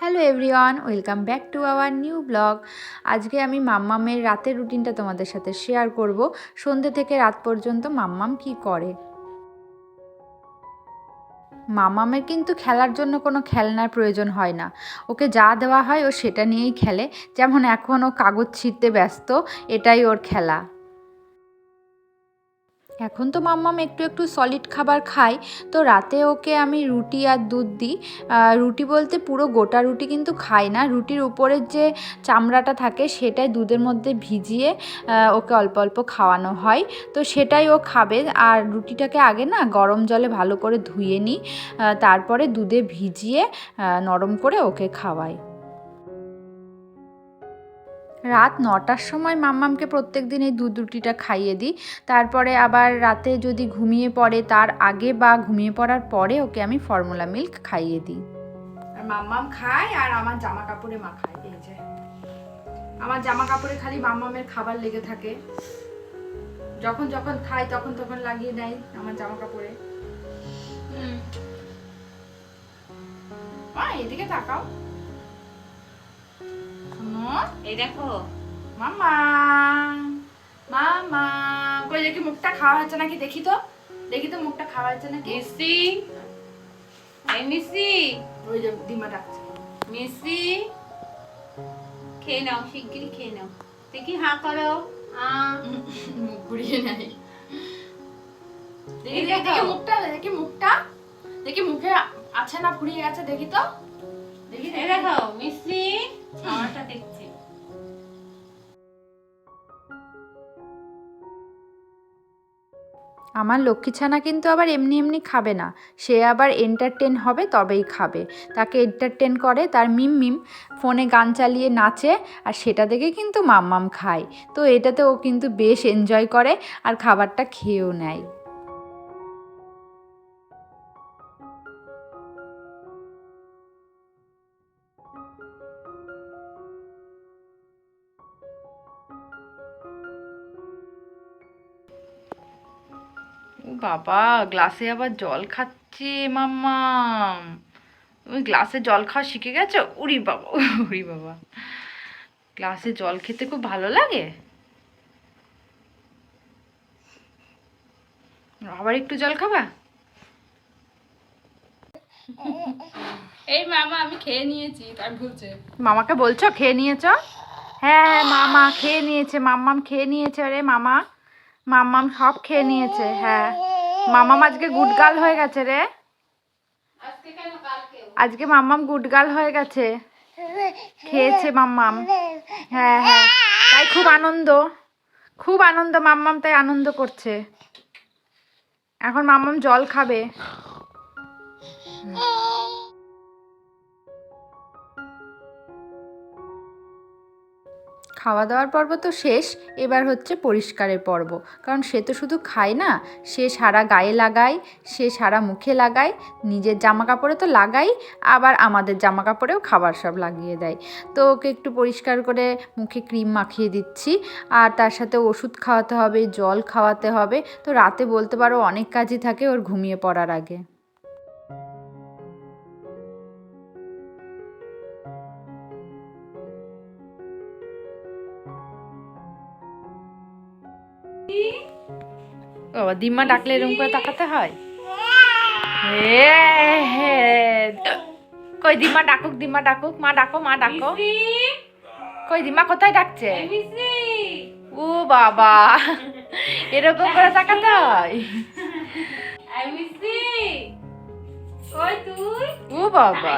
Hello everyone welcome back to our new blog আজকে আমি মাম্মামের রাতের রুটিনটা তোমাদের সাথে শেয়ার করব। সন্ধ্যে থেকে রাত পর্যন্ত মাম্মাম কি করে? মামামের কিন্তু খেলার জন্য কোনো খেলনার প্রয়োজন হয় না। ওকে যা দেওয়া হয় ও সেটা নিয়েই খেলে। যেমন এখন ও কাগজ ছিঁড়তে ব্যস্ত, এটাই ওর খেলা। এখন তো মাম্মাম একটু একটু সলিড খাবার খায়, তো রাতে ওকে আমি রুটি আর দুধ দিই। রুটি বলতে পুরো গোটা রুটি কিন্তু খায় না, রুটির উপরের যে চামড়াটা থাকে সেটাই দুধের মধ্যে ভিজিয়ে ওকে অল্প অল্প খাওয়ানো হয়, তো সেটাই ও খাবে। আর রুটিটাকে আগে না গরম জলে ভালো করে ধুয়ে নিই তারপরে দুধে ভিজিয়ে নরম করে ওকে খাওয়াই। রাত নটার সময় মাম্মামকে প্রত্যেক দিন এই দুধ রুটিটা খাইয়ে দিই। তারপরে আবার রাতে যদি ঘুমিয়ে পড়ে, তার আগে বা ঘুমিয়ে পড়ার পরে ওকে আমি ফর্মুলা মিল্ক খাইয়ে দিই। আর মাম্মাম খায় আর আমার জামা কাপড়ে মাখায় এই যে। আমার জামা কাপড়ে খালি মাম্মামের খাবার লেগে থাকে। যখন যখন খাই তখন তখন লাগিয়ে নেয় আমার জামা কাপড়ে মা, এদিকে তাকাও। এই দেখো। মামা মামা কই দেখি মুখটা খাওয়া হচ্ছে নাকি? দেখি তো। দেখি তো মুখটা খাওয়া হচ্ছে নাকি? মিসি। এই মিসি। ওই যে ডিমা ডাকছে। মিসি। খেয়ে নাও শিগগিরই খেয়ে নাও। দেখি হাঁ করো। মুখ ঘুরিয়ে নাই। দেখি দেখি দেখো। মুখটা দেখি মুখটা। দেখি মুখে আছে না ফুরিয়ে গেছে দেখি তো। দেখি। দেখো মিসি। আমার লক্ষ্মী ছানা কিন্তু আবার এমনি এমনি খাবে না। সে আবার এন্টারটেন হবে, তবেই খাবে। তাকে এন্টারটেন করে তার মিম মিম, ফোনে গান চালিয়ে নাচে আর সেটা দেখে কিন্তু মাম্মাম খায়। তো এটাতে ও কিন্তু বেশ এনজয় করে আর খাবারটা খেয়েও নেয়। ও বাবা গ্লাসে আবার জল খাচ্ছে মাম্মাম তুমি গ্লাসে জল খাওয়া শিখে গেছো? উরি বাবা উরি বাবা। গ্লাসে জল খেতে খুব ভালো লাগে? আবার একটু জল খাবা? এই মামা আমি খেয়ে নিয়েছি তাই বলছে মামাকে বলছো খেয়ে নিয়েছ? হ্যাঁ হ্যাঁ মামা খেয়ে নিয়েছে মাম্মাম খেয়ে নিয়েছে রে মামা। মাম্মাম সব খেয়ে নিয়েছে হ্যাঁ। মামাম আজকে গুডগাল হয়ে গেছে রে। আজকে মাম্মাম গুডগাল হয়ে গেছে। খেয়েছে মাম্মাম। হ্যাঁ হ্যাঁ। তাই খুব আনন্দ। খুব আনন্দ মাম্মাম তাই আনন্দ করছে। এখন মাম্মাম জল খাবে। খাওয়া দাওয়ার পর্ব তো শেষ, এবার হচ্ছে পরিষ্কারের পর্ব। কারণ সে তো শুধু খায় না, সে সারা গায়ে লাগায়, সে সারা মুখে লাগায়, নিজের জামা কাপড়ে তো লাগাই আবার আমাদের জামা কাপড়েও খাবার সব লাগিয়ে দেয়। তো ওকে একটু পরিষ্কার করে মুখে ক্রিম মাখিয়ে দিচ্ছি, আর তার সাথে ওষুধ খাওয়াতে হবে, জল খাওয়াতে হবে। তো রাতে বলতে পারো অনেক কাজই থাকে ওর ঘুমিয়ে পড়ার আগে। বাবা দিম্মা ডাকলে এরকম করে তাকাতে হয়। কই দিম্মা ডাকুক দিম্মা ডাকুক মা ডাকো মা ডাকো। কই দিম্মা কোথায় ডাকছে? ও বাবা এরকম করে তাকাতে হয়? ও বাবা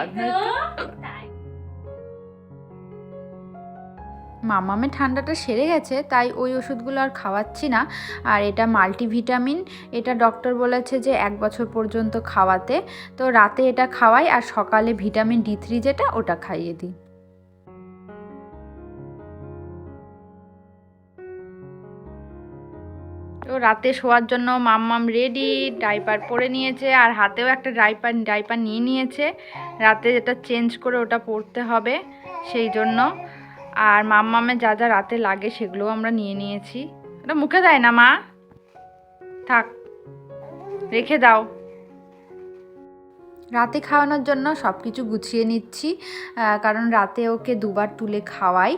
মামামে ঠান্ডাটা সেরে গেছে, তাই ওই ওষুধগুলো আর খাওয়াচ্ছি না। আর এটা মাল্টিভিটামিন, এটা ডক্টর বলেছে যে এক বছর পর্যন্ত খাওয়াতে। তো রাতে এটা খাওয়াই আর সকালে ভিটামিন ডি থ্রি যেটা, ওটা খাইয়ে দিই। তো রাতে শোয়ার জন্য মাম্মাম রেডি, ডাইপার পরে নিয়েছে আর হাতেও একটা ডাইপার ডাইপার নিয়ে নিয়েছে। রাতে যেটা চেঞ্জ করে ওটা পরতে হবে, সেই জন্য। আর মাম্মামে যা যা রাতে লাগে সেগুলোও আমরা নিয়ে নিয়েছি। এটা মুখে দেয় না, মা। থাক, রেখে দাও। রাতে খাওয়ানোর জন্য সব কিছু গুছিয়ে নিচ্ছি কারণ রাতে ওকে দুবার তুলে খাওয়াই,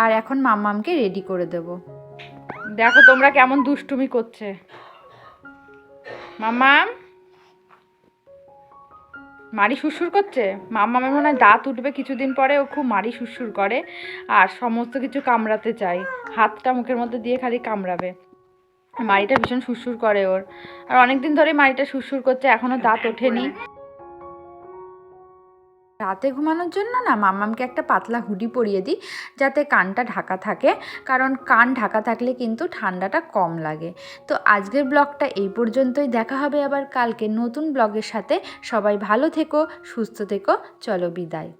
আর এখন মাম্মামকে রেডি করে দেব। দেখো তোমরা কেমন দুষ্টুমি করছে। মাম্মাম? মারি সুরসুর করছে? মাম্মামের মনে হয় দাঁত উঠবে কিছুদিন পরে, ও খুব মারি সুরসুর করে আর সমস্ত কিছু কামড়াতে চাই হাতটা মুখের মধ্যে দিয়ে খালি কামড়াবে। মাড়িটা ভীষণ সুরসুর করে ওর। আর অনেক দিন ধরে মাড়িটা সুরসুর করছে এখনও দাঁত ওঠেনি। রাতে ঘুমানোর জন্য না মামামকে একটা পাতলা হুডি পরিয়ে দিই, যাতে কানটা ঢাকা থাকে। কারণ কান ঢাকা থাকলে কিন্তু ঠান্ডাটা কম লাগে। তো আজকের ব্লগটা এই পর্যন্তই। দেখা হবে আবার কালকে নতুন ব্লগের সাথে। সবাই ভালো থেকো, সুস্থ থেকো। চলো বিদায়।